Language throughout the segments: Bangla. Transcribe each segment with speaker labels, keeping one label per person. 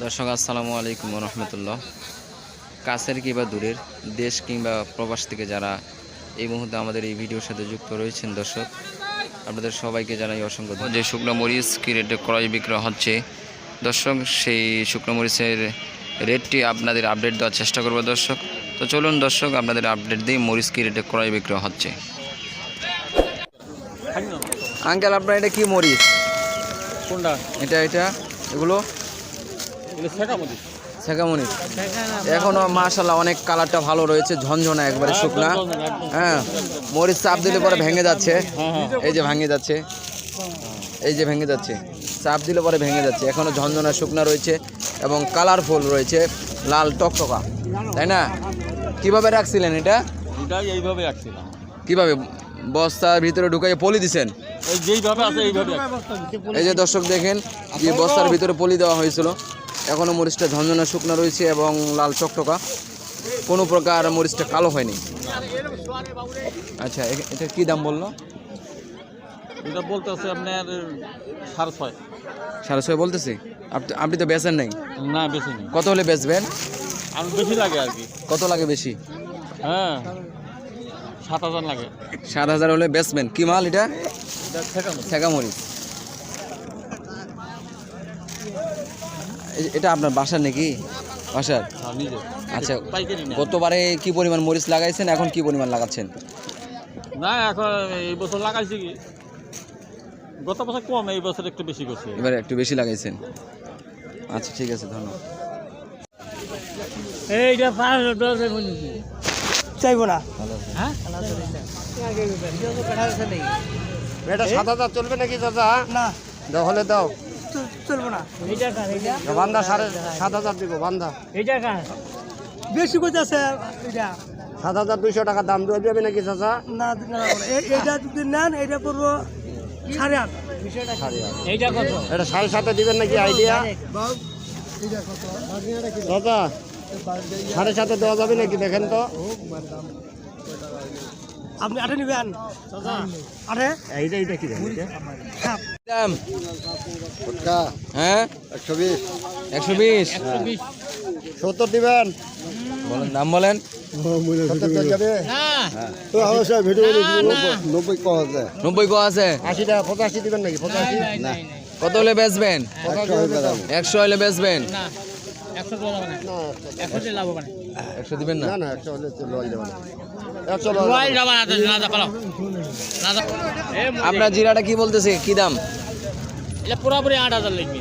Speaker 1: দর্শক আসসালামু আলাইকুম রহমতুল্লাহ কাছের কিংবা দূরের দেশ কিংবা প্রবাস থেকে যারা এই মুহূর্তে আমাদের এই ভিডিওর সাথে যুক্ত রয়েছেন দর্শক আপনাদের সবাইকে জানাই অসংখ্য যে শুকনো মরিচ কি রেটে ক্রয় বিক্রয় হচ্ছে দর্শক সেই শুকনো মরিচের রেটটি আপনাদের আপডেট দেওয়ার চেষ্টা করব দর্শক। তো চলুন দর্শক আপনাদের আপডেট দিই মরিচ কি রেটে ক্রয় বিক্রয় হচ্ছে। আঙ্কেল আপনার এটা কি মরিচ?
Speaker 2: কোনটা?
Speaker 1: এটা এটা এগুলো? শেখামণি এখনও মাশাল্লাহ অনেক কালারটা ভালো রয়েছে ঝনঝনা একবারে শুকনা। হ্যাঁ মরিচ চাপ দিলে পরে ভেঙে যাচ্ছে। এই যে ভেঙে যাচ্ছে। এই যে ভেঙে যাচ্ছে। চাপ দিলে পরে ভেঙে যাচ্ছে। এখনও ঝনঝনা শুকনা রয়েছে এবং কালারফুল রয়েছে লাল টকটকা। তাই না? কীভাবে রাখছিলেন এটা?
Speaker 2: এইভাবে রাখছিলাম।
Speaker 1: কীভাবে? বস্তার ভিতরে ঢুকাইয়ে পলি দিছেন?
Speaker 2: এই
Speaker 1: যে দর্শক দেখেন যে বস্তার ভিতরে পলি দেওয়া হয়েছিল। এখনও মরিচটা ঝনঝনা শুকনো রয়েছে এবং লাল চকটকা কোনো প্রকার মরিচটা কালো হয়নি। আচ্ছা এটা কি দাম বলল?
Speaker 2: এটা বলতেছে আপনার সাড়ে ছয়।
Speaker 1: সাড়ে ছয় বলতেছি? আপনি তো বেচেন নাই?
Speaker 2: না বেশি
Speaker 1: কত হলে বেচবেন?
Speaker 2: আর বেশি লাগে আর কি।
Speaker 1: কত লাগে বেশি?
Speaker 2: হ্যাঁ সাত হাজার লাগে।
Speaker 1: সাত হাজার হলে বেচবেন। কি মাল এটা?
Speaker 2: এটা শেখা মধ্যে
Speaker 1: ঠেকা মরিচ এ- এটা আপনার বাসার নাকি? বাসার?
Speaker 2: হ্যাঁ
Speaker 1: আচ্ছা গতবারে কি পরিমাণ মরিচ লাগাইছেন এখন কি পরিমাণ লাগাচ্ছেন?
Speaker 2: না এখন এই বছর লাগাইছি কি? গত বছর কম এই বছর একটু বেশি করছে।
Speaker 1: এবার একটু বেশি লাগাইছেন। আচ্ছা ঠিক আছে ধন্যবাদ।
Speaker 3: এইটা চাইব না।
Speaker 2: হ্যাঁ?
Speaker 4: চলবে নাকি দাদা
Speaker 3: না।
Speaker 4: তাহলে দাও।
Speaker 3: চলবো না। এইটা কার? এইটা?
Speaker 4: বান্ধা সাড়ে সাত হাজার দিব বান্ধা
Speaker 3: বেশি করতে আছে এটা
Speaker 4: সাত হাজার দুইশো টাকা দাম দেওয়া যাবে নাকি চাচা?
Speaker 3: না না, এইটা যদি নেন এইটা করব সাড়ে আট। এইটা
Speaker 4: এটা সাড়ে সাতে দিবেন নাকি আইডিয়া? চাচা সাড়ে সাতে দেওয়া যাবে নাকি দেখেন তো।
Speaker 3: আপনি আটে নিবেন? আটে?
Speaker 4: এইটা এইটা কি দাম
Speaker 3: হ্যাঁ।
Speaker 1: দাম।
Speaker 4: ফুটকা।
Speaker 1: হ্যাঁ?
Speaker 4: একশো বিশ।
Speaker 1: একশো বিশ।
Speaker 4: সত্তর দিবেন।
Speaker 1: বলেন দাম বলেন।
Speaker 4: নব্বই
Speaker 1: কো আছে। কত হলে বেচবেন?
Speaker 4: একশো হয়ে গেলাম।
Speaker 1: একশো
Speaker 4: না।
Speaker 1: একশো না।
Speaker 4: একশো একশো যাবে।
Speaker 1: আপনার জিরাটা কি বলতেছে? কি দাম?
Speaker 3: এটা পুরোপুরি আট হাজার লিখবে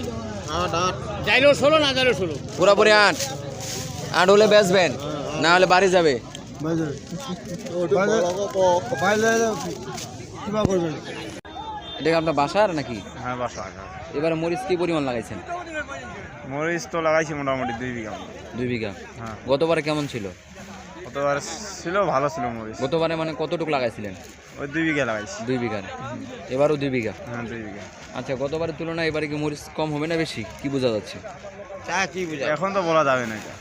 Speaker 3: যাইলেও ষোলো না যাইলেও ষোলো।
Speaker 1: পুরোপুরি আট। আট হলে বেচবেন না হলে বাড়ি যাবে। এটা কি আপনার বাসার নাকি?
Speaker 5: হ্যাঁ বাসা
Speaker 1: এবারে মরিচ কি পরিমাণ লাগাইছেন?
Speaker 5: মরিচ তো লাগাইছি মোটামুটি দুই বিঘা
Speaker 1: দুই বিঘা?
Speaker 5: হ্যাঁ।
Speaker 1: গতবারে কেমন ছিল?
Speaker 5: গতবার ছিল ভালো ছিল মরিচ।
Speaker 1: গতবারে মানে কতটুকু লাগাইছিলেন?
Speaker 5: ওই দুই বিঘা লাগাইছি।
Speaker 1: দুই বিঘার? এবারও দুই বিঘা?
Speaker 5: হ্যাঁ দুই বিঘা।
Speaker 1: আচ্ছা গতবারের তুলনায় এবারে কি মরিচ কম হবে না বেশি? কি বোঝা যাচ্ছে?
Speaker 5: এখন তো বলা যাবে না এটা।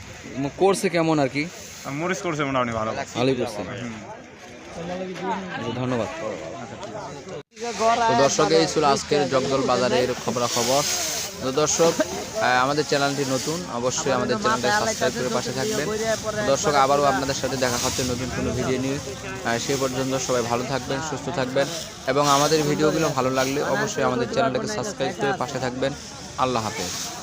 Speaker 1: করছে কেমন আর কি?
Speaker 5: মরিচ করছে মোটামুটি ভালো।
Speaker 1: ভালোই করছে। আচ্ছা, ধন্যবাদ। তো দর্শক এই ছিল আজকের জগদল বাজারের খবরাখবর। তো দর্শক আমাদের চ্যানেলটি নতুন অবশ্যই আমাদের চ্যানেলটা সাবস্ক্রাইব করে পাশে থাকবেন। দর্শক আবারও আপনাদের সাথে দেখা হচ্ছে নতুন কোনো ভিডিও নিয়ে। আহ, সেই পর্যন্ত সবাই ভালো থাকবেন সুস্থ থাকবেন এবং আমাদের ভিডিওগুলো ভালো লাগলে অবশ্যই আমাদের চ্যানেলটাকে সাবস্ক্রাইব করে পাশে থাকবেন। আল্লাহ হাফেজ।